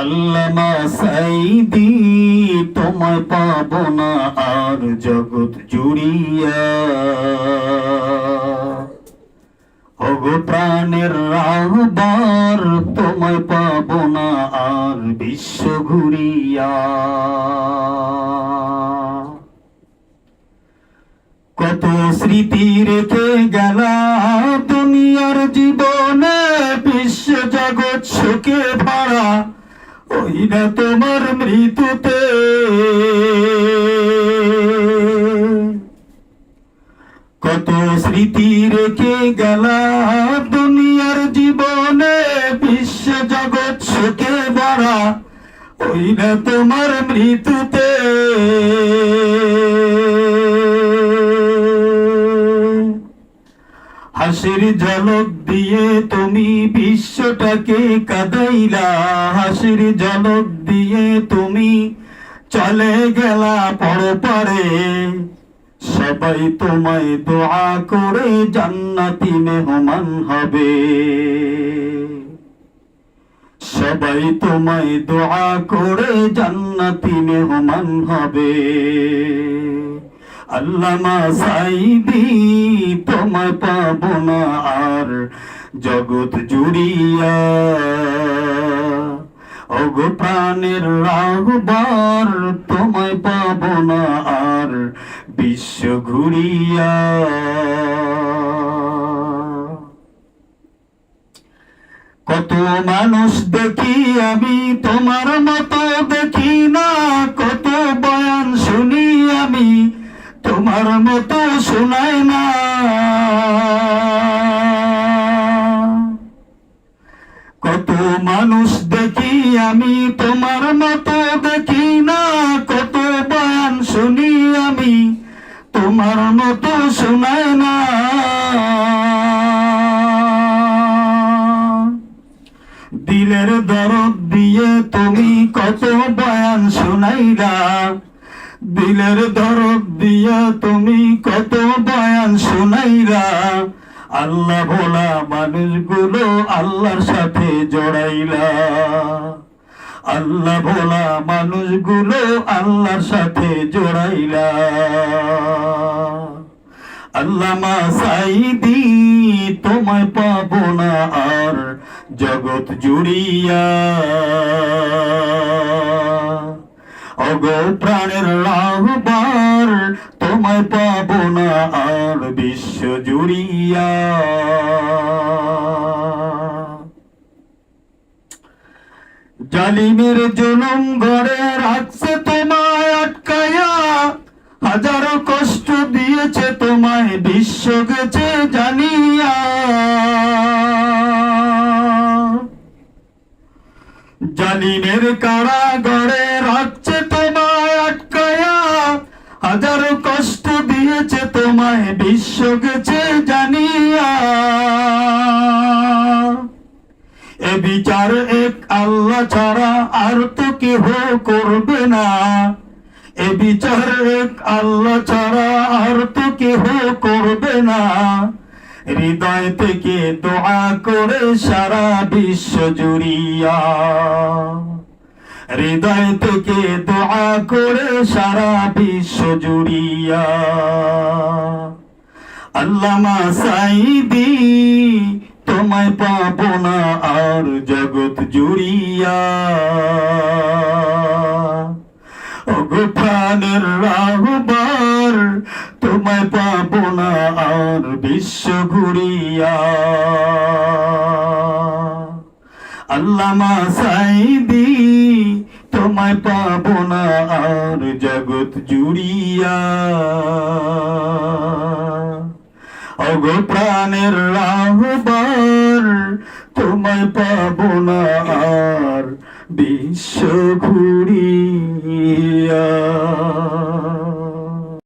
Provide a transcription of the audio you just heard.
আল্লামা সাইদি তোমায় পাব না আর জগৎ জুড়িয়া। ওগো প্রাণের রাহবার, তোমায় পাব না আর বিশ্ব ঘুরিয়া। কত স্মৃতি রেখে গেলা দুনিয়ার জীবনে না তোমার মৃত্যুতে। কত স্মৃতি রেখে গেলা দুনিয়ার জীবনে বিশ্ব জগৎ সুখে ভরা। ওই না তোমার মৃত্যুতে। হাসির ঝলক দিয়ে তুমি বিশ্বটাকে কাদাইলা। হাসির ঝলক দিয়ে তুমি চলে গেলা পরপারে। সবাই তোমায় দোয়া করে জান্নাতি মেহমান হবে। সবাই তোমায় দোয়া করে জান্নাতি মেহমান হবে। আল্লামা সাইদি তোমায় পাব না আর জগৎ জুড়িয়া। ওগো প্রাণের রাহবার, তোমায় পাব না আর বিশ্ব ঘুরিয়া। কত মানুষ দেখি আমি, তোমার মতো দেখি না, কত বয়ান শুনি আমি। তোমার মতো শোনায় না। কত মানুষ দেখি আমি তোমার মতো দেখি না। কত বয়ান শুনি আমি তোমার মতো শোনায় না। দিলের দরদ দিয়ে তুমি কত বয়ান শোনাইলা। দিলের দরদ দিয়া তুমি কত বয়ান শোনাইলা। আল্লাহ ভোলা মানুষগুলো আল্লাহর সাথে জড়াইলা। আল্লাহ ভোলা মানুষগুলো আল্লাহর সাথে জড়াইলা। আল্লামা সাইদি, তোমায় পাব না আর জগৎ জুড়িয়া। অগো প্রাণের রাহবার তোমায় পাব না আর বিশ্ব জুড়িয়া। জালিমের জনম ঘরে রাখছে তোমায় আটকায়া, হাজারো কষ্ট দিয়েছে তোমায় বিশ্ব গেছে জানিয়া। জালিমের কারাগারে রাখছে হাজারো কষ্ট দিয়েছে তোমায় বিশ্ব গেছে জানিয়া। এ বিচার এক আল্লাহ ছাড়া আর তো কেহ করবে না। এ বিচার এক আল্লাহ ছাড়া আর তো কেহ করবে না। হৃদয় থেকে দোয়া করে সারা বিশ্ব জুড়িয়া। হৃদয় থেকে দোয়া করে সারা বিশ্ব জুড়িয়া। আল্লামা সাইদি তোমায় পাব না আর জগৎ জুড়িয়া। প্রাণের রাহবার, তোমায় পাব না আর বিশ্ব ঘুরিয়া। আল্লামা সাইদি তোমায় পাব না আর জগৎ জুড়িয়া। অগ প্রাণের রাহবার, তোমায় পাব না আর বিশ্ব ঘুরিয়া।